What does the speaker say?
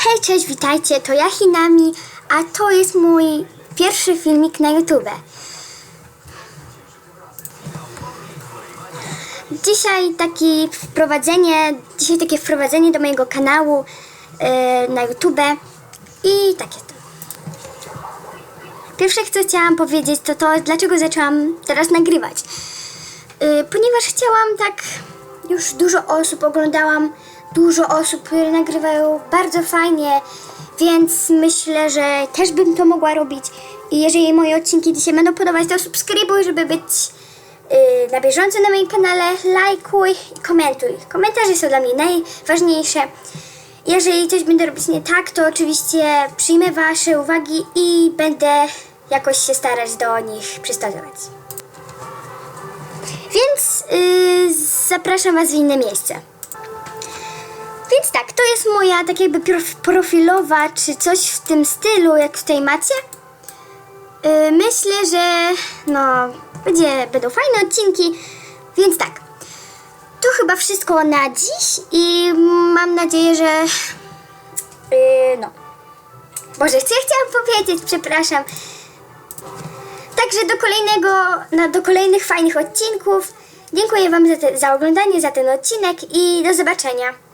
Hej, cześć, witajcie, to ja Hinami, a to jest mój pierwszy filmik na YouTube. Dzisiaj taki wprowadzenie, dzisiaj takie wprowadzenie do mojego kanału yy, na YouTube i tak jest. Pierwsze, co chciałam powiedzieć, to to, dlaczego zaczęłam teraz nagrywać. Yy, ponieważ chciałam tak, już dużo osób oglądałam, dużo osób, które nagrywają bardzo fajnie, więc myślę, że też bym to mogła robić. I jeżeli moje odcinki Ci się będą podobać, to subskrybuj, żeby być yy, na bieżąco na moim kanale, lajkuj i komentuj. Komentarze są dla mnie najważniejsze. Jeżeli coś będę robić nie tak, to oczywiście przyjmę Wasze uwagi i będę jakoś się starać do nich przystosować. Więc yy, zapraszam Was w inne miejsce. Więc tak, to jest moja tak jakby prof- profilowa, czy coś w tym stylu, jak tutaj macie. Yy, myślę, że no, będzie, będą fajne odcinki, więc tak. To chyba wszystko na dziś i mam nadzieję, że yy, no. Boże, co ja chciałam powiedzieć, przepraszam. Także do kolejnego, no, do kolejnych fajnych odcinków. Dziękuję Wam za, te, za oglądanie, za ten odcinek i do zobaczenia.